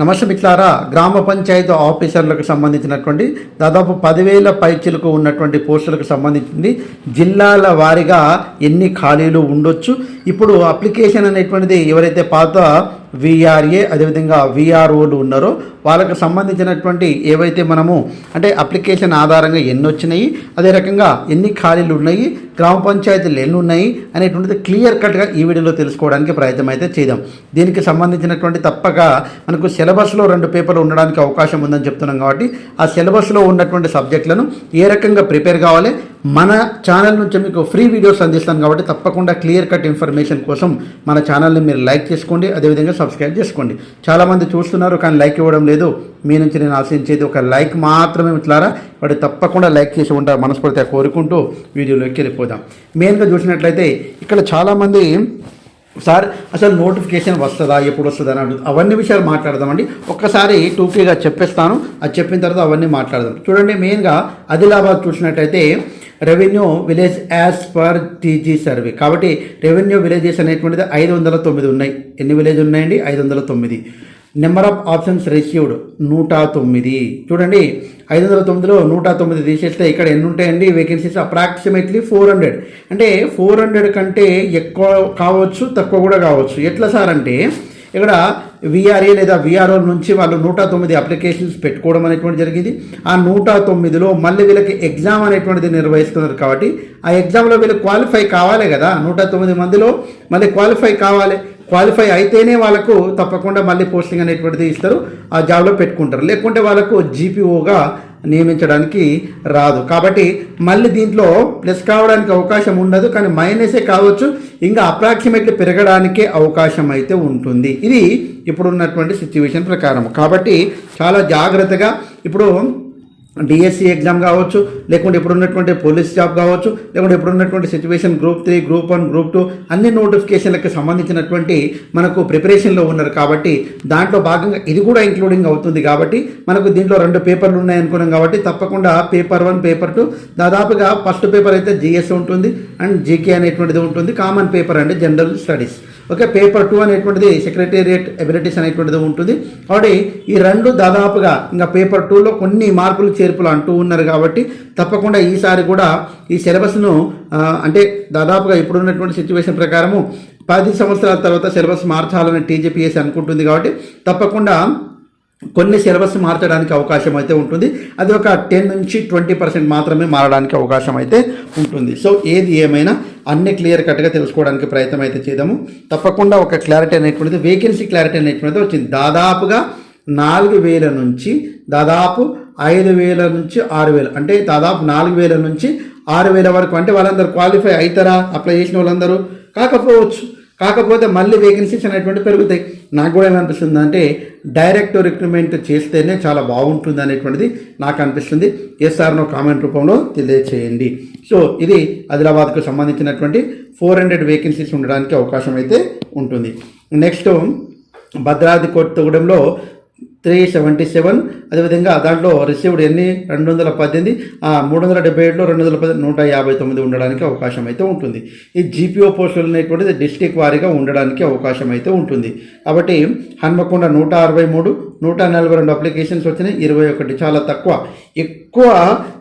నమస్తే మిత్రులారా గ్రామ పంచాయతీ ఆఫీసర్లకు సంబంధించినటువంటి దాదాపు పదివేల పైచీలకు ఉన్నటువంటి పోస్టులకు సంబంధించింది. జిల్లాల వారీగా ఎన్ని ఖాళీలు ఉండొచ్చు? ఇప్పుడు అప్లికేషన్ అనేటువంటిది ఎవరైతే పాత విఆర్ఏ అదేవిధంగా విఆర్ఓలు ఉన్నారో వాళ్ళకు సంబంధించినటువంటి ఏవైతే మనము అంటే అప్లికేషన్ ఆధారంగా ఎన్ని వచ్చినాయి అదే రకంగా ఎన్ని ఖాళీలు ఉన్నాయి గ్రామ పంచాయతీలు ఎన్ని ఉన్నాయి అనేటువంటిది క్లియర్ కట్గా ఈ వీడియోలో తెలుసుకోవడానికి ప్రయత్నం అయితే చేద్దాం. దీనికి సంబంధించినటువంటి తప్పక మనకు సిలబస్లో రెండు పేపర్లు ఉండడానికి అవకాశం ఉందని చెప్తున్నాం కాబట్టి ఆ సిలబస్లో ఉన్నటువంటి సబ్జెక్టులను ఏ రకంగా ప్రిపేర్ కావాలి మన ఛానల్ నుంచి మీకు ఫ్రీ వీడియోస్ అందిస్తాను కాబట్టి తప్పకుండా క్లియర్ కట్ ఇన్ఫర్మేషన్ కోసం మన ఛానల్ని మీరు లైక్ చేసుకోండి అదేవిధంగా సబ్స్క్రైబ్ చేసుకోండి. చాలామంది చూస్తున్నారు కానీ లైక్ ఇవ్వడం లేదు. మీ నుంచి నేను ఆశించేది ఒక లైక్ మాత్రమే ఇట్లారా వాటి తప్పకుండా లైక్ చేసి ఉంటారు మనస్ఫూర్తిగా కోరుకుంటూ వీడియోలోకి వెళ్ళిపోదాం. మెయిన్గా చూసినట్లయితే ఇక్కడ చాలామంది సార్ అసలు నోటిఫికేషన్ వస్తుందా? ఎప్పుడు వస్తుందా? అని అవన్నీ విషయాలు మాట్లాడదామండి. ఒక్కసారి టూకీగా చెప్పేస్తాను. అది చెప్పిన తర్వాత అవన్నీ మాట్లాడదాం. చూడండి మెయిన్గా ఆదిలాబాద్ చూసినట్టయితే revenue village as per TG survey. కాబట్టి రెవెన్యూ విలేజెస్ అనేటువంటిది ఐదు వందల తొమ్మిది ఉన్నాయి. ఎన్ని విలేజ్ ఉన్నాయండి? ఐదు వందల తొమ్మిది. నెంబర్ ఆఫ్ ఆప్షన్స్ రిసీవ్డ్ నూట తొమ్మిది. చూడండి ఐదు వందల తొమ్మిదిలో నూట తొమ్మిది తీసేస్తే ఇక్కడ ఎన్ని ఉంటాయండి? Vacancies approximately four hundred. అంటే ఫోర్ హండ్రెడ్ కంటే ఎక్కువ కావచ్చు తక్కువ కూడా కావచ్చు. ఎట్లా సార్ అంటే ఇక్కడ విఆర్ఏ లేదా విఆర్ఓ నుంచి వాళ్ళు నూట తొమ్మిది అప్లికేషన్స్ పెట్టుకోవడం అనేటువంటి జరిగింది. ఆ నూట తొమ్మిదిలో మళ్ళీ వీళ్ళకి ఎగ్జామ్ అనేటువంటిది నిర్వహిస్తున్నారు కాబట్టి ఆ ఎగ్జామ్లో వీళ్ళు క్వాలిఫై కావాలి కదా. నూట తొమ్మిది మందిలో మళ్ళీ క్వాలిఫై కావాలి. క్వాలిఫై అయితేనే వాళ్ళకు తప్పకుండా మళ్ళీ పోస్టింగ్ అనేటువంటిది ఇస్తారు. ఆ జాబ్లో పెట్టుకుంటారు. లేకుంటే వాళ్ళకు జీపీఓగా నియమించడానికి రాదు. కాబట్టి మళ్ళీ దీంట్లో ప్లస్ కావడానికి అవకాశం ఉండదు. కానీ మైనసే కావచ్చు. ఇంకా అప్రాక్సిమేట్లీ పెరగడానికే అవకాశం అయితే ఉంటుంది. ఇది ఇప్పుడున్నటువంటి సిచ్యువేషన్ ప్రకారం. కాబట్టి చాలా జాగ్రత్తగా ఇప్పుడు డిఎస్సి ఎగ్జామ్ కావచ్చు లేకుంటే ఇప్పుడు ఉన్నటువంటి పోలీస్ జాబ్ కావచ్చు లేకుంటే ఇప్పుడు ఉన్నటువంటి situation group three group one group two అన్ని నోటిఫికేషన్లకు సంబంధించినటువంటి మనకు ప్రిపరేషన్లో ఉన్నారు కాబట్టి దాంట్లో భాగంగా ఇది కూడా ఇంక్లూడింగ్ అవుతుంది కాబట్టి మనకు దీంట్లో రెండు పేపర్లు ఉన్నాయనుకున్నాం కాబట్టి తప్పకుండా పేపర్ వన్ పేపర్ టూ దాదాపుగా ఫస్ట్ పేపర్ అయితే జిఎస్ ఉంటుంది అండ్ జీకే అనేటువంటిది ఉంటుంది కామన్ పేపర్ అంటే general studies okay paper two అనేటువంటిది సెక్రటేరియట్ ఎబిలిటీస్ అనేటువంటిది ఉంటుంది. కాబట్టి ఈ రెండు దాదాపుగా ఇంకా పేపర్ టూలో కొన్ని మార్పులు చేర్పులు అంటూ ఉన్నారు కాబట్టి తప్పకుండా ఈసారి కూడా ఈ సిలబస్ను అంటే దాదాపుగా ఇప్పుడున్నటువంటి సిచ్యువేషన్ ప్రకారము పది సంవత్సరాల తర్వాత సిలబస్ మార్చాలని టీజీపీఎస్ అనుకుంటుంది కాబట్టి తప్పకుండా కొన్ని సిలబస్ మార్చడానికి అవకాశం అయితే ఉంటుంది. అది ఒక టెన్ నుంచి ట్వంటీ పర్సెంట్ మాత్రమే మారడానికి అవకాశం అయితే ఉంటుంది. సో ఏది ఏమైనా అన్ని క్లియర్ కట్గా తెలుసుకోవడానికి ప్రయత్నం అయితే చేద్దాము. తప్పకుండా ఒక క్లారిటీ అనేటువంటిది వేకెన్సీ క్లారిటీ అనేటువంటిది వచ్చింది. దాదాపుగా నాలుగు వేల నుంచి దాదాపు ఐదు వేల నుంచి ఆరు వేలు అంటే దాదాపు నాలుగు వేల నుంచి ఆరు వేల వరకు అంటే వాళ్ళందరూ క్వాలిఫై అవుతారా? అప్లై చేసిన వాళ్ళందరూ కాకపోవచ్చు. కాకపోతే మళ్ళీ వేకెన్సీస్ అనేటువంటి పెరుగుతాయి. నాకు కూడా ఏమనిపిస్తుంది అంటే డైరెక్ట్ రిక్రూట్మెంట్ చేస్తేనే చాలా బాగుంటుంది అనేటువంటిది నాకు అనిపిస్తుంది. ఎస్ఆర్నో కామెంట్ రూపంలో తెలియచేయండి. సో ఇది ఆదిలాబాద్కు సంబంధించినటువంటి ఫోర్ హండ్రెడ్ వేకెన్సీస్ ఉండడానికి అవకాశం అయితే ఉంటుంది. నెక్స్ట్ భద్రాద్రి కొత్తగూడెంలో త్రీ సెవెంటీ సెవెన్. అదేవిధంగా దాంట్లో రిసీవ్డ్ ఎన్ని? రెండు వందల పద్దెనిమిది. మూడు వందల డెబ్బై ఏడులో రెండు వందల పది నూట యాభై తొమ్మిది ఉండడానికి అవకాశం అయితే ఉంటుంది. ఈ జీపీఓ పోస్టులు అనేటువంటిది డిస్టిక్ వారీగా ఉండడానికి అవకాశం అయితే ఉంటుంది. కాబట్టి హన్మకొండ నూట అరవై మూడు నూట నలభై రెండు అప్లికేషన్స్ వచ్చినాయి ఇరవై ఒకటి చాలా తక్కువ. ఎక్కువ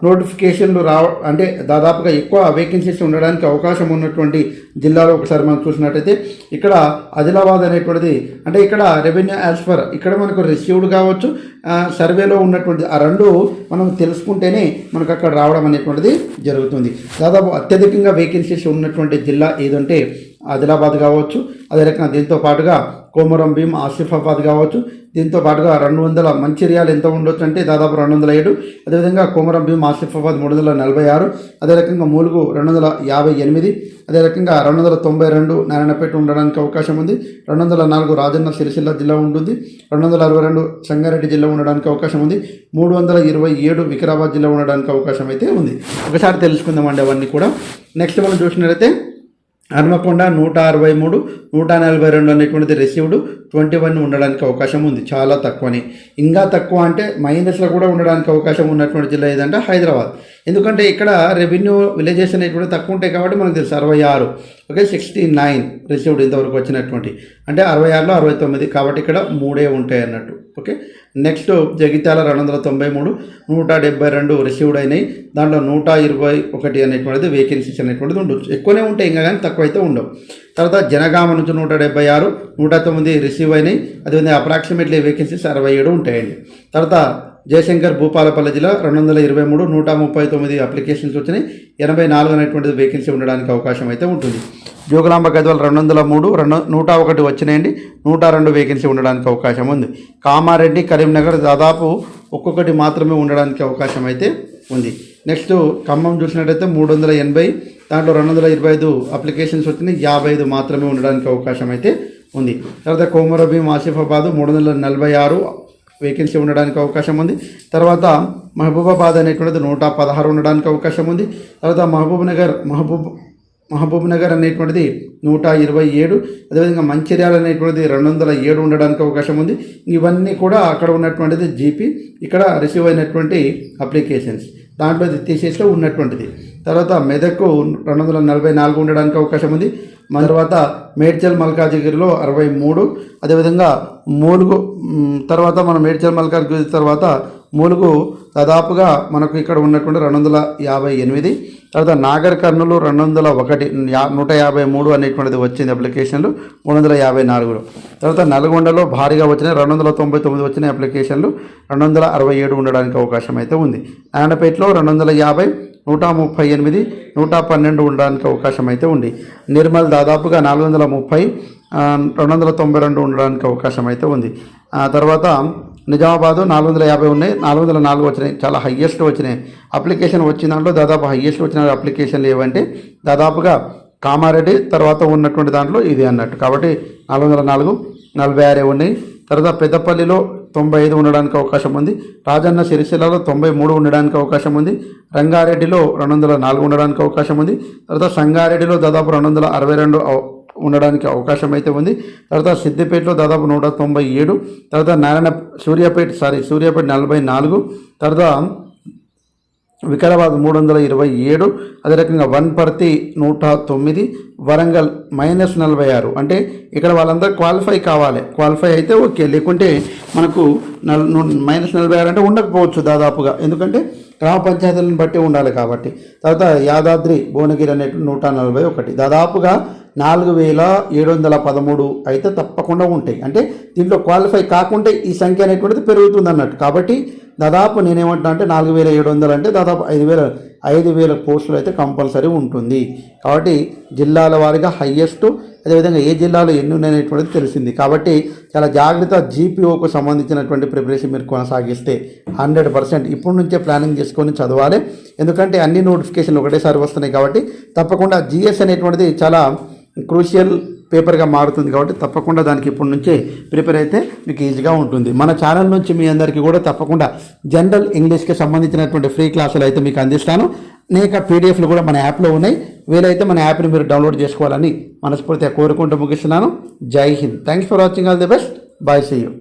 నోటిఫికేషన్లు రావ అంటే దాదాపుగా ఎక్కువ వేకెన్సీస్ ఉండడానికి అవకాశం ఉన్నటువంటి జిల్లాలో ఒకసారి మనం చూసినట్టయితే ఇక్కడ ఆదిలాబాద్ అనేటువంటిది అంటే ఇక్కడ రెవెన్యూ యాజ్ ఫర్ ఇక్కడ మనకు రిసీవ్డ్ కావచ్చు సర్వేలో ఉన్నటువంటి ఆ రెండు మనం తెలుసుకుంటేనే మనకు అక్కడ రావడం అనేటువంటిది జరుగుతుంది. దాదాపు అత్యధికంగా వేకెన్సీస్ ఉన్నటువంటి జిల్లా ఏదంటే ఆదిలాబాద్ కావచ్చు అదే రకంగా దీంతో పాటుగా కోమరం భీం ఆసిఫాబాద్ కావచ్చు. దీంతో పాటుగా రెండు వందల మంచిర్యాలు ఎంత ఉండొచ్చు అంటే దాదాపు రెండు వందల ఏడు. అదేవిధంగా కోమరం భీం ఆసిఫాబాద్ మూడు వందల నలభై ఆరు. అదే రకంగా మూలుగు రెండు వందల యాభై ఎనిమిది. అదే రకంగా రెండు వందల తొంభై రెండు నారాయణపేట ఉండడానికి అవకాశం ఉంది. రెండు వందల నాలుగు రాజన్న సిరిసిల్ల జిల్లా ఉంటుంది. రెండు వందల అరవై రెండు సంగారెడ్డి జిల్లా ఉండడానికి అవకాశం ఉంది. మూడు వందల ఇరవై ఏడు వికారాబాద్ జిల్లా ఉండడానికి అవకాశం అయితే ఉంది. ఒకసారి తెలుసుకుందామండి అవన్నీ కూడా. నెక్స్ట్ మనం చూసినట్లయితే హన్మకొండ నూట అరవై మూడు నూట నలభై రెండు అనేటువంటిది రిసీవ్డ్ ట్వంటీ వన్ ఉండడానికి అవకాశం ఉంది చాలా తక్కువని. ఇంకా తక్కువ అంటే మైనస్లో కూడా ఉండడానికి అవకాశం ఉన్నటువంటి జిల్లా ఏదంటే హైదరాబాద్. ఎందుకంటే ఇక్కడ రెవెన్యూ విలేజెస్ అనేటువంటి తక్కువ ఉంటాయి కాబట్టి మనకు తెలుసు అరవై ఆరు ఓకే సిక్స్టీ నైన్ రిసీవ్డ్ ఇంతవరకు వచ్చినటువంటి. అంటే అరవై ఆరులో అరవై తొమ్మిది కాబట్టి ఇక్కడ మూడే ఉంటాయి అన్నట్టు ఓకే. నెక్స్ట్ జగిత్యాల రెండు వందల తొంభై మూడు నూట డెబ్బై రెండు రిసీవ్డ్ అయినాయి. దాంట్లో నూట ఇరవై ఒకటి అనేటువంటిది వేకెన్సీస్ అనేటువంటిది ఉండొచ్చు. ఎక్కువనే ఉంటాయి ఇంకా కానీ తక్కువైతే ఉండవు. తర్వాత జనగామ నుంచి నూట డెబ్బై ఆరు నూట తొమ్మిది రిసీవ్ అయినాయి. అదేవిధంగా అప్రాక్సిమేట్లీ వేకెన్సీస్ అరవై ఏడు ఉంటాయండి. తర్వాత జయశంకర్ భూపాలపల్లి జిల్లా రెండు వందల ఇరవై మూడు నూట ముప్పై తొమ్మిది అప్లికేషన్స్ వచ్చినాయి. ఎనభై నాలుగు అనేటువంటిది వేకెన్సీ ఉండడానికి అవకాశం అయితే ఉంటుంది. జోగులాంబ గద్వాల రెండు వందల మూడు రెండు నూట ఒకటి వచ్చినాయండి. నూట రెండు వేకెన్సీ ఉండడానికి అవకాశం ఉంది. కామారెడ్డి కరీంనగర్ దాదాపు ఒక్కొక్కటి మాత్రమే ఉండడానికి అవకాశం అయితే ఉంది. నెక్స్ట్ ఖమ్మం చూసినట్టయితే మూడు వందల ఎనభై దాంట్లో రెండు వందల ఇరవై ఐదు అప్లికేషన్స్ వచ్చినాయి. యాభై ఐదు మాత్రమే ఉండడానికి అవకాశం అయితే ఉంది. తర్వాత కోమరభీం ఆసిఫాబాదు మూడు వందల నలభై ఆరు వేకెన్సీ ఉండడానికి అవకాశం ఉంది. తర్వాత మహబూబాబాద్ అనేటువంటిది నూట పదహారు ఉండడానికి అవకాశం ఉంది. తర్వాత మహబూబ్ నగర్ మహబూబ్ మహబూబ్ నగర్ అనేటువంటిది నూట ఇరవై ఏడు అదేవిధంగా మంచిర్యాల అనేటువంటిది రెండు వందల ఏడు ఉండడానికి అవకాశం ఉంది. ఇవన్నీ కూడా అక్కడ ఉన్నటువంటిది జీపీ ఇక్కడ రిసీవ్ అయినటువంటి అప్లికేషన్స్ దాంట్లో ఇది తీసేస్తే ఉన్నటువంటిది. తర్వాత మెదక్కు రెండు వందల నలభై నాలుగు ఉండడానికి అవకాశం ఉంది. మన తర్వాత మేడ్చల్ మల్కాజిగిరిలో అరవై మూడు. అదేవిధంగా మూలుగు తర్వాత మనం మేడ్చల్ మల్కాజిగిరి తర్వాత మూలుగు దాదాపుగా మనకు ఇక్కడ ఉన్నటువంటి రెండు వందల యాభై ఎనిమిది. తర్వాత నాగర్ కర్నూలు రెండు వందల ఒకటి యా- నూట యాభై మూడు అనేటువంటిది వచ్చింది అప్లికేషన్లు మూడు వందల యాభై నాలుగులో. తర్వాత నల్గొండలో భారీగా వచ్చిన రెండు వందల తొంభై తొమ్మిది వచ్చిన అప్లికేషన్లు రెండు వందల అరవై ఏడు ఉండడానికి అవకాశం అయితే ఉంది. నారాయణపేటలో రెండు వందల యాభై నూట ముప్పై ఎనిమిది నూట పన్నెండు ఉండడానికి అవకాశం అయితే ఉంది. నిర్మల్ దాదాపుగా నాలుగు వందల ముప్పై రెండు వందల తొంభై రెండు ఉండడానికి అవకాశం అయితే ఉంది. ఆ తర్వాత నిజామాబాదు నాలుగు వందల యాభై ఉన్నాయి నాలుగు వందల నాలుగు వచ్చినాయి చాలా హయ్యెస్ట్ వచ్చినాయి. అప్లికేషన్ వచ్చిన దాంట్లో దాదాపు హయ్యెస్ట్ వచ్చిన అప్లికేషన్లు ఏవంటే దాదాపుగా కామారెడ్డి తర్వాత ఉన్నటువంటి దాంట్లో ఇది అన్నట్టు. కాబట్టి నాలుగు వందల నాలుగు నలభై ఆరే ఉన్నాయి. తర్వాత పెద్దపల్లిలో తొంభై ఐదు ఉండడానికి అవకాశం ఉంది. రాజన్న సిరిసిల్లలో తొంభై మూడు ఉండడానికి అవకాశం ఉంది. రంగారెడ్డిలో రెండు వందల నాలుగు ఉండడానికి అవకాశం ఉంది. తర్వాత సంగారెడ్డిలో దాదాపు రెండు వందల అరవై రెండు ఉండడానికి అవకాశం అయితే ఉంది. తర్వాత సిద్దిపేటలో దాదాపు నూట తొంభై ఏడు. తర్వాత నారాయణ సూర్యాపేట సారీ సూర్యాపేట నలభై నాలుగు. తర్వాత వికారాబాద్ మూడు వందల ఇరవై ఏడు అదే రకంగా వన్పర్తి నూట తొమ్మిది వరంగల్ మైనస్ నలభై ఆరు. అంటే ఇక్కడ వాళ్ళందరూ క్వాలిఫై కావాలి. క్వాలిఫై అయితే ఓకే. లేకుంటే మనకు నల్ మైనస్ నలభై ఆరు అంటే ఉండకపోవచ్చు దాదాపుగా. ఎందుకంటే గ్రామ పంచాయతీలను బట్టి ఉండాలి కాబట్టి. తర్వాత యాదాద్రి భువనగిరి అనేటి నూట నలభై ఒకటి. దాదాపుగా నాలుగు వేల ఏడు వందల పదమూడు అయితే తప్పకుండా ఉంటాయి. అంటే దీంట్లో క్వాలిఫై కాకుంటే ఈ సంఖ్య అనేటువంటిది పెరుగుతుంది అన్నట్టు కాబట్టి దాదాపు నేనేమంటున్నా అంటే నాలుగు వేల ఏడు వందలు అంటే దాదాపు ఐదు వేల ఐదు వేల పోస్టులు అయితే కంపల్సరీ ఉంటుంది. కాబట్టి జిల్లాల వారీగా హయ్యెస్ట్ అదేవిధంగా ఏ జిల్లాలో ఎన్ని ఉన్నాయనేటువంటిది తెలిసింది. కాబట్టి చాలా జాగ్రత్త జీపీఓకు సంబంధించినటువంటి ప్రిపరేషన్ మీరు కొనసాగిస్తే హండ్రెడ్ పర్సెంట్ ఇప్పటి నుంచే ప్లానింగ్ చేసుకొని చదవాలి. ఎందుకంటే అన్ని నోటిఫికేషన్లు ఒకటేసారి వస్తున్నాయి కాబట్టి తప్పకుండా జిఎస్ అనేటువంటిది చాలా క్రూషియల్ పేపర్గా మారుతుంది కాబట్టి తప్పకుండా దానికి ఇప్పటి నుంచే ప్రిపేర్ అయితే మీకు ఈజీగా ఉంటుంది. మన ఛానల్ నుంచి మీ అందరికీ కూడా తప్పకుండా జనరల్ ఇంగ్లీష్కి సంబంధించినటువంటి ఫ్రీ క్లాసులు అయితే మీకు అందిస్తాను. అనేక పీడిఎఫ్లు కూడా మన యాప్లో ఉన్నాయి. వీలైతే మన యాప్ని మీరు డౌన్లోడ్ చేసుకోవాలని మనస్ఫూర్తిగా కోరుకుంటూ ముగిస్తున్నాను. జై Hind. Thanks for watching. All the best. Bye see you.